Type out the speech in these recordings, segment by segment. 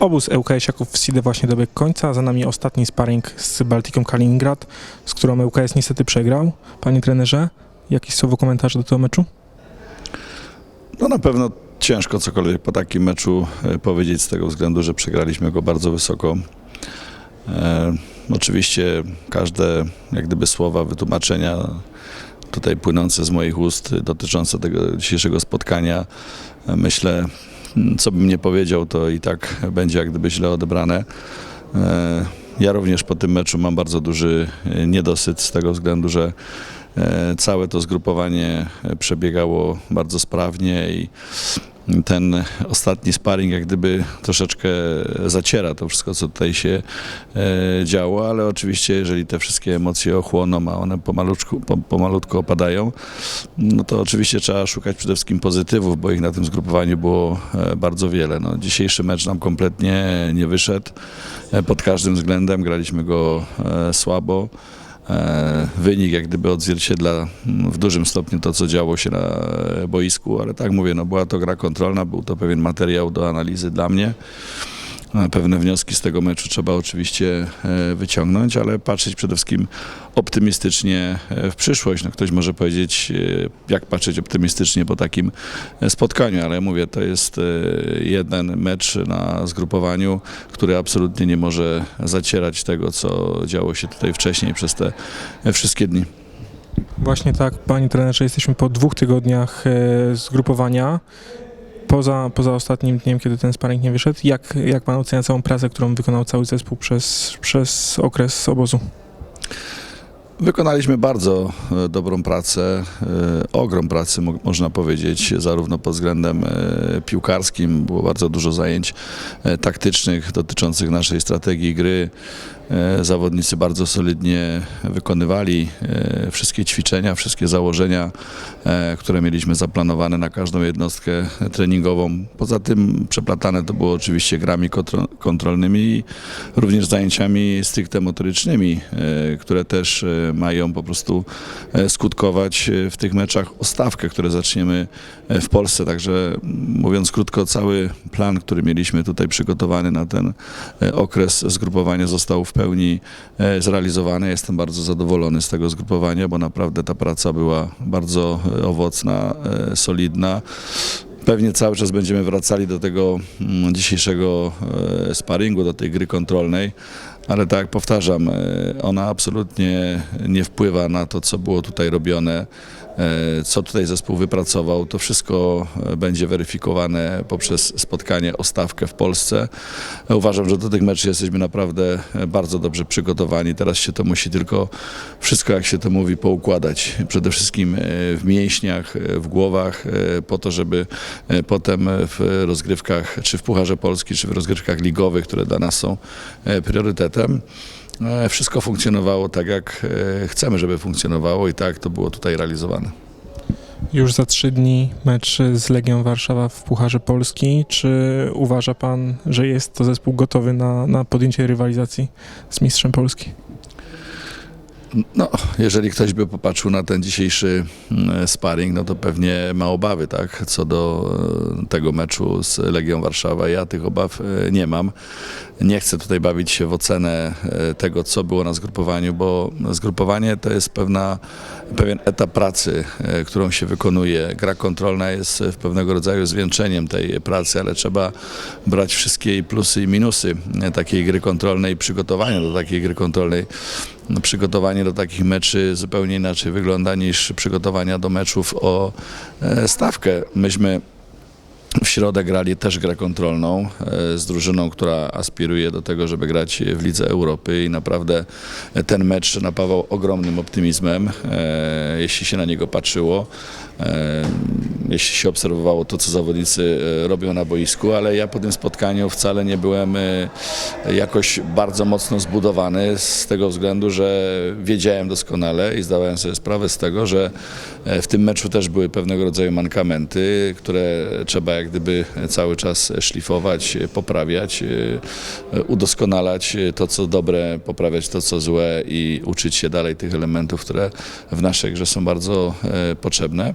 Obóz ŁKS-iaków w Side właśnie dobiegł końca. Za nami ostatni sparring z Baltiką Kaliningrad, z którą ŁKS niestety przegrał. Panie trenerze, jakieś słowo komentarze do tego meczu? No na pewno ciężko cokolwiek po takim meczu e, powiedzieć z tego względu, że przegraliśmy go bardzo wysoko. E, oczywiście każde jak gdyby słowa, wytłumaczenia tutaj płynące z moich ust dotyczące tego dzisiejszego spotkania, e, myślę, co bym nie powiedział, to i tak będzie jak gdyby źle odebrane. E, ja również po tym meczu mam bardzo duży e, niedosyt z tego względu, że e, całe to zgrupowanie przebiegało bardzo sprawnie i ten ostatni sparring jak gdyby troszeczkę zaciera to wszystko, co tutaj się e, działo, ale oczywiście jeżeli te wszystkie emocje ochłoną, a one pomalutku, po, pomalutku opadają, no to oczywiście trzeba szukać przede wszystkim pozytywów, bo ich na tym zgrupowaniu było e, bardzo wiele. No, dzisiejszy mecz nam kompletnie nie wyszedł e, pod każdym względem, graliśmy go słabo. E, Wynik jak gdyby odzwierciedla mm, w dużym stopniu to, co działo się na e, boisku, ale tak mówię, no była to gra kontrolna, był to pewien materiał do analizy dla mnie. E, Pewne wnioski z tego meczu trzeba oczywiście e, wyciągnąć, ale patrzeć przede wszystkim optymistycznie e, w przyszłość. No ktoś może powiedzieć, e, jak patrzeć optymistycznie po takim spotkaniu, ale mówię, to jest jeden mecz na zgrupowaniu, który absolutnie nie może zacierać tego, co działo się tutaj wcześniej przez te wszystkie dni. Właśnie tak, panie trenerze, jesteśmy po dwóch tygodniach zgrupowania. Poza, poza ostatnim dniem, kiedy ten sparring nie wyszedł, jak, jak pan ocenia całą pracę, którą wykonał cały zespół przez, przez okres obozu? Wykonaliśmy bardzo e, dobrą pracę, e, ogrom pracy mo- można powiedzieć, zarówno pod względem e, piłkarskim, było bardzo dużo zajęć taktycznych dotyczących naszej strategii gry. E, Zawodnicy bardzo solidnie wykonywali e, wszystkie ćwiczenia, wszystkie założenia, e, które mieliśmy zaplanowane na każdą jednostkę treningową. Poza tym przeplatane to było oczywiście grami kontro- kontrolnymi i również zajęciami stricte motorycznymi, które też mają po prostu skutkować w tych meczach o stawkę, które zaczniemy w Polsce. Także m, mówiąc krótko, cały plan, który mieliśmy tutaj przygotowany na ten okres zgrupowania został w pełni e, zrealizowany. Jestem bardzo zadowolony z tego zgrupowania, bo naprawdę ta praca była bardzo e, owocna, e, solidna. Pewnie cały czas będziemy wracali do tego mm, dzisiejszego sparingu, do tej gry kontrolnej, ale tak jak powtarzam, ona absolutnie nie wpływa na to, co było tutaj robione, co tutaj zespół wypracował. To wszystko e, będzie weryfikowane poprzez spotkanie o stawkę w Polsce. E, Uważam, że do tych meczów jesteśmy naprawdę e, bardzo dobrze przygotowani. Teraz się to musi tylko wszystko, jak się to mówi, poukładać. Przede wszystkim e, w mięśniach, e, w głowach, e, po to, żeby e, potem w rozgrywkach, czy w Pucharze Polski, czy w rozgrywkach ligowych, które dla nas są e, priorytetem, e, wszystko funkcjonowało tak, jak e, chcemy, żeby funkcjonowało i tak to było tutaj realizowane. Już za trzy dni mecz z Legią Warszawa w Pucharze Polski. Czy uważa pan, że jest to zespół gotowy na, na podjęcie rywalizacji z mistrzem Polski? No, jeżeli ktoś by popatrzył na ten dzisiejszy mm, sparring, no to pewnie ma obawy, tak, co do e, tego meczu z Legią Warszawa. Ja tych obaw e, nie mam. Nie chcę tutaj bawić się w ocenę e, tego, co było na zgrupowaniu, bo zgrupowanie to jest pewna, pewien etap pracy, którą się wykonuje. Gra kontrolna jest w pewnego rodzaju zwieńczeniem tej pracy, ale trzeba brać wszystkie plusy i minusy takiej gry kontrolnej, przygotowania do takiej gry kontrolnej. No, przygotowanie do takich meczy zupełnie inaczej wygląda niż przygotowania do meczów o e, stawkę. Myśmy w środę grali też grę kontrolną e, z drużyną, która aspiruje do tego, żeby grać w Lidze Europy i naprawdę ten mecz napawał ogromnym optymizmem, e, jeśli się na niego patrzyło, jeśli się obserwowało to, co zawodnicy e, robią na boisku, ale ja po tym spotkaniu wcale nie byłem e, jakoś bardzo mocno zbudowany z tego względu, że wiedziałem doskonale i zdawałem sobie sprawę z tego, że e, w tym meczu też były pewnego rodzaju mankamenty, które trzeba jak gdyby cały czas szlifować, poprawiać, udoskonalać to, co dobre, poprawiać to, co złe i uczyć się dalej tych elementów, które w naszej grze są bardzo potrzebne.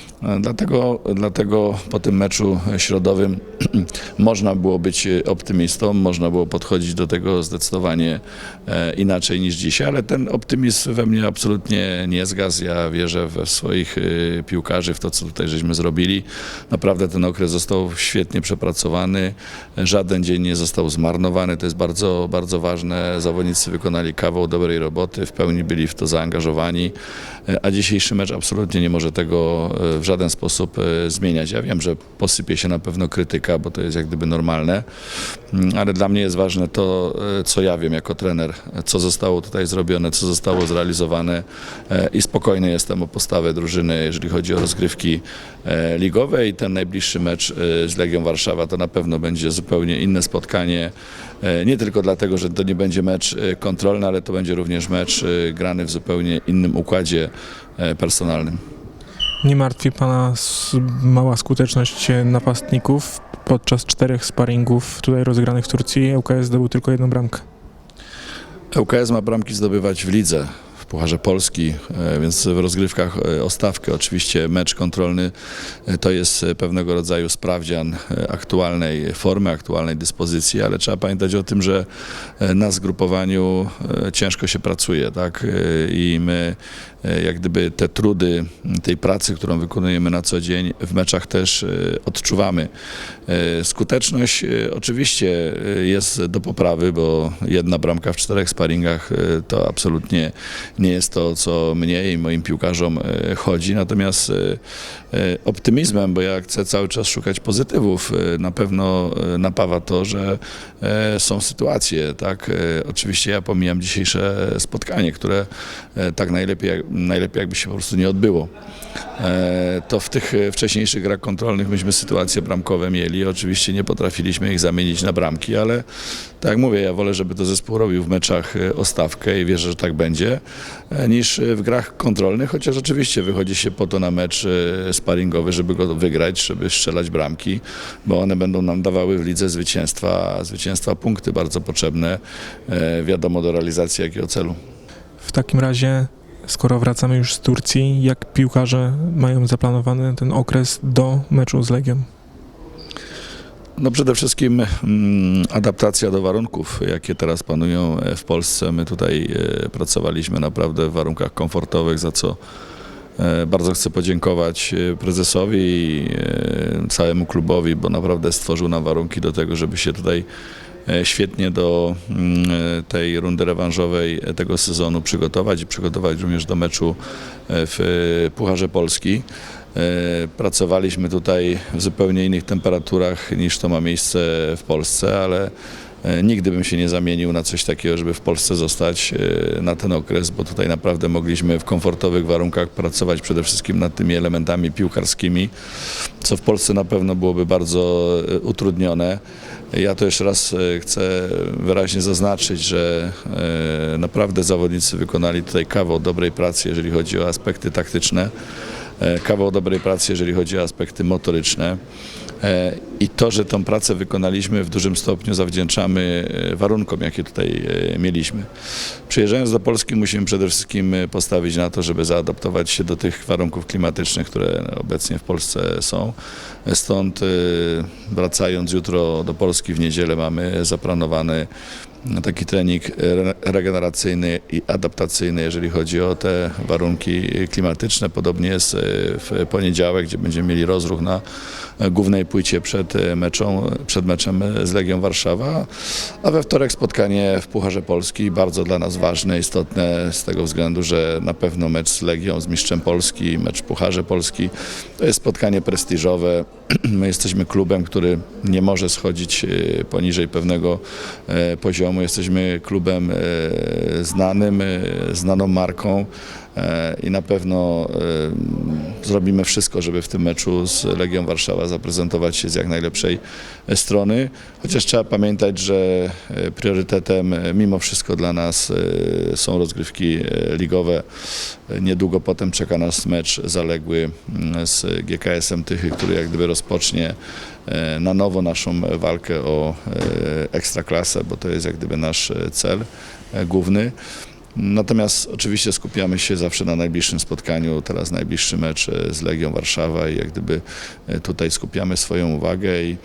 Dlatego, dlatego po tym meczu środowym można było być optymistą, można było podchodzić do tego zdecydowanie e, inaczej niż dzisiaj, ale ten optymizm we mnie absolutnie nie zgasł. Ja wierzę we swoich e, piłkarzy, w to, co tutaj żeśmy zrobili. Naprawdę ten okres został świetnie przepracowany, żaden dzień nie został zmarnowany, to jest bardzo, bardzo ważne. Zawodnicy wykonali kawał dobrej roboty, w pełni byli w to zaangażowani, e, a dzisiejszy mecz absolutnie nie może tego w żaden sposób e, zmieniać. Ja wiem, że posypie się na pewno krytyka, bo to jest jak gdyby normalne, Mm, ale dla mnie jest ważne to, e, co ja wiem jako trener, co zostało tutaj zrobione, co zostało zrealizowane e, i spokojny jestem o postawę drużyny, jeżeli chodzi o rozgrywki ligowe i ten najbliższy mecz z Legią Warszawa to na pewno będzie zupełnie inne spotkanie, nie tylko dlatego, że to nie będzie mecz kontrolny, ale to będzie również mecz grany w zupełnie innym układzie personalnym. Nie martwi Pana mała skuteczność napastników. Podczas czterech sparingów tutaj rozegranych w Turcji ŁKS zdobył tylko jedną bramkę. ŁKS ma bramki zdobywać w lidze, Pucharze Polski, e, więc w rozgrywkach e, o stawkę. Oczywiście mecz kontrolny e, to jest pewnego rodzaju sprawdzian aktualnej formy, aktualnej dyspozycji, ale trzeba pamiętać o tym, że na zgrupowaniu ciężko się pracuje, tak? I my jak gdyby te trudy tej pracy, którą wykonujemy na co dzień w meczach też odczuwamy. Skuteczność oczywiście jest do poprawy, bo jedna bramka w czterech sparingach to absolutnie nie jest to, co mnie i moim piłkarzom e, chodzi. Natomiast e, e, optymizmem, bo ja chcę cały czas szukać pozytywów, na pewno napawa to, że są sytuacje, tak. Oczywiście ja pomijam dzisiejsze spotkanie, które tak najlepiej, najlepiej jakby się po prostu nie odbyło. To w tych wcześniejszych grach kontrolnych myśmy sytuacje bramkowe mieli. Oczywiście nie potrafiliśmy ich zamienić na bramki, ale tak jak mówię, ja wolę, żeby to zespół robił w meczach e, o stawkę i wierzę, że tak będzie, e, niż e, w grach kontrolnych, chociaż oczywiście wychodzi się po to na mecz sparingowy, żeby go wygrać, żeby strzelać bramki, bo one będą nam dawały w lidze zwycięstwa, zwycięstwa punkty bardzo potrzebne, wiadomo, do realizacji jakiego celu. W takim razie, skoro wracamy już z Turcji, jak piłkarze mają zaplanowany ten okres do meczu z Legią? No przede wszystkim mm, adaptacja do warunków, jakie teraz panują e, w Polsce. My tutaj e, pracowaliśmy naprawdę w warunkach komfortowych, za co e, bardzo chcę podziękować prezesowi i całemu klubowi, bo naprawdę stworzył nam warunki do tego, żeby się tutaj świetnie do mm, tej rundy rewanżowej tego sezonu przygotować i przygotować również do meczu w Pucharze Polski. E, Pracowaliśmy tutaj w zupełnie innych temperaturach niż to ma miejsce w Polsce, ale e, nigdy bym się nie zamienił na coś takiego, żeby w Polsce zostać e, na ten okres, bo tutaj naprawdę mogliśmy w komfortowych warunkach pracować przede wszystkim nad tymi elementami piłkarskimi, co w Polsce na pewno byłoby bardzo utrudnione. Ja to jeszcze raz chcę wyraźnie zaznaczyć, że naprawdę zawodnicy wykonali tutaj kawał dobrej pracy, jeżeli chodzi o aspekty taktyczne kawał dobrej pracy, jeżeli chodzi o aspekty motoryczne. E, I to, że tą pracę wykonaliśmy w dużym stopniu zawdzięczamy e, warunkom, jakie tutaj e, mieliśmy. Przyjeżdżając do Polski musimy przede wszystkim e, postawić na to, żeby zaadaptować się do tych warunków klimatycznych, które obecnie w Polsce są. Stąd e, wracając jutro do Polski w niedzielę mamy zaplanowany taki trening re- regeneracyjny i adaptacyjny, jeżeli chodzi o te warunki klimatyczne. Podobnie jest e, w poniedziałek, gdzie będziemy mieli rozruch na e, głównej płycie przed e, meczą, przed meczem z Legią Warszawa, a we wtorek spotkanie w Pucharze Polski, bardzo dla nas ważne, istotne z tego względu, że na pewno mecz z Legią, z mistrzem Polski, mecz w Pucharze Polski, to jest spotkanie prestiżowe. My jesteśmy klubem, który nie może schodzić e, poniżej pewnego e, poziomu. Jesteśmy klubem e, znanym, e, znaną marką i na pewno e, zrobimy wszystko, żeby w tym meczu z Legią Warszawa zaprezentować się z jak najlepszej e, strony. Chociaż trzeba pamiętać, że e, priorytetem e, mimo wszystko dla nas e, są rozgrywki e, ligowe. E, Niedługo potem czeka nas mecz zaległy mm, z GKS-em Tychy, który jak gdyby rozpocznie e, na nowo naszą walkę o e, ekstraklasę, bo to jest jak gdyby nasz e, cel e, główny. Natomiast oczywiście skupiamy się zawsze na najbliższym spotkaniu. Teraz najbliższy mecz e, z Legią Warszawa i jak gdyby e, tutaj skupiamy swoją uwagę i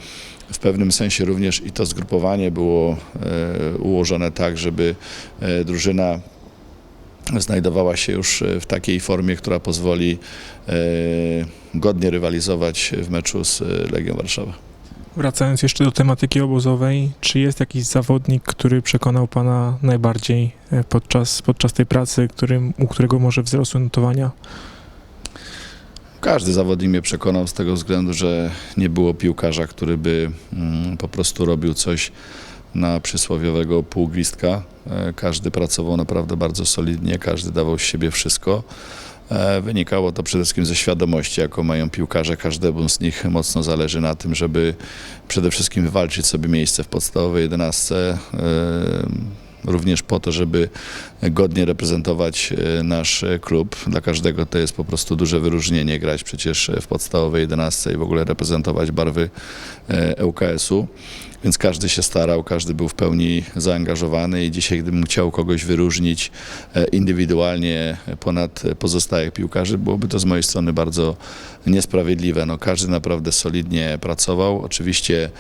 w pewnym sensie również i to zgrupowanie było e, ułożone tak, żeby drużyna znajdowała się już w takiej formie, która pozwoli godnie rywalizować w meczu z Legią Warszawa. Wracając jeszcze do tematyki obozowej, czy jest jakiś zawodnik, który przekonał Pana najbardziej e, podczas, podczas tej pracy, którym, u którego może wzrosły notowania? Każdy zawodnik mnie przekonał z tego względu, że nie było piłkarza, który by mm, po prostu robił coś na przysłowiowego półglistka. E, Każdy pracował naprawdę bardzo solidnie, każdy dawał z siebie wszystko. E, Wynikało to przede wszystkim ze świadomości, jaką mają piłkarze. Każdemu z nich mocno zależy na tym, żeby przede wszystkim wywalczyć sobie miejsce w podstawowej jedenastce. e, Również po to, żeby godnie reprezentować e, nasz klub. Dla każdego to jest po prostu duże wyróżnienie grać przecież w podstawowej jedenastce i w ogóle reprezentować barwy ŁKS-u. Więc każdy się starał, każdy był w pełni zaangażowany i dzisiaj gdybym chciał kogoś wyróżnić e, indywidualnie ponad pozostałych piłkarzy, byłoby to z mojej strony bardzo niesprawiedliwe. No, każdy naprawdę solidnie pracował. Oczywiście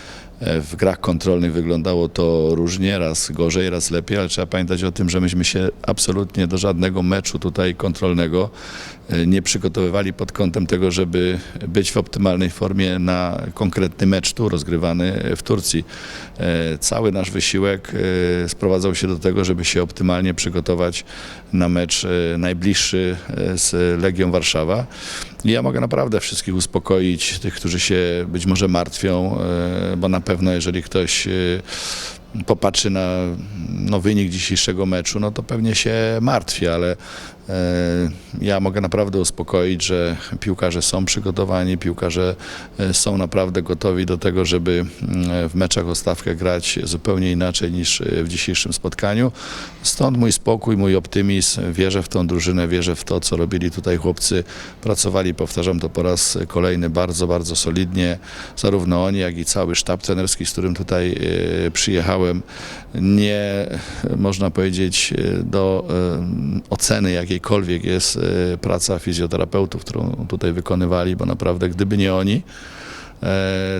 e, w grach kontrolnych wyglądało to różnie, raz gorzej, raz lepiej, ale trzeba pamiętać o tym, że myśmy się absolutnie do żadnego meczu tutaj kontrolnego e, nie przygotowywali pod kątem tego, żeby być w optymalnej formie na konkretny mecz tu rozgrywany w Turcji. E, Cały nasz wysiłek e, sprowadzał się do tego, żeby się optymalnie przygotować na mecz e, najbliższy z Legią Warszawa. I ja mogę naprawdę wszystkich uspokoić, tych, którzy się być może martwią, bo na pewno jeżeli ktoś popatrzy na no, wynik dzisiejszego meczu, no to pewnie się martwi, ale ja mogę naprawdę uspokoić, że piłkarze są przygotowani, piłkarze e, są naprawdę gotowi do tego, żeby mm, w meczach o stawkę grać zupełnie inaczej niż e, w dzisiejszym spotkaniu. Stąd mój spokój, mój optymizm. Wierzę w tą drużynę, wierzę w to, co robili tutaj chłopcy. Pracowali, powtarzam to po raz kolejny, bardzo, bardzo solidnie. Zarówno oni, jak i cały sztab trenerski, z którym tutaj e, przyjechałem. Nie, można powiedzieć, do oceny jakiejkolwiek jest e, praca fizjoterapeutów, którą tutaj wykonywali, bo naprawdę gdyby nie oni,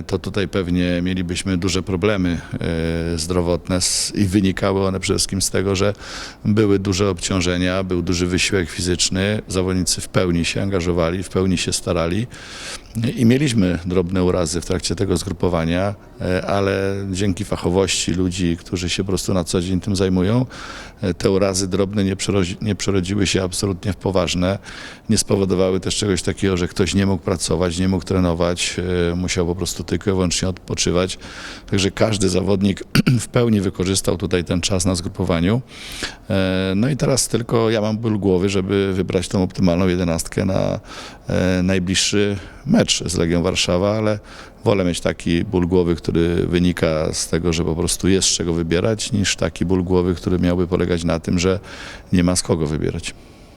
to tutaj pewnie mielibyśmy duże problemy e, zdrowotne i wynikały one przede wszystkim z tego, że były duże obciążenia, był duży wysiłek fizyczny, zawodnicy w pełni się angażowali, w pełni się starali i mieliśmy drobne urazy w trakcie tego zgrupowania, e, ale dzięki fachowości ludzi, którzy się po prostu na co dzień tym zajmują, e, te urazy drobne nie, przerodzi, nie przerodziły się absolutnie w poważne. Nie spowodowały też czegoś takiego, że ktoś nie mógł pracować, nie mógł trenować, e, musiał po prostu tylko i wyłącznie odpoczywać. Także każdy zawodnik w pełni wykorzystał tutaj ten czas na zgrupowaniu. E, No i teraz tylko ja mam ból głowy, żeby wybrać tą optymalną jedenastkę na e, najbliższy mecz z Legią Warszawa, ale wolę mieć taki ból głowy, który wynika z tego, że po prostu jest z czego wybierać, niż taki ból głowy, który miałby polegać na tym, że nie ma z kogo wybierać.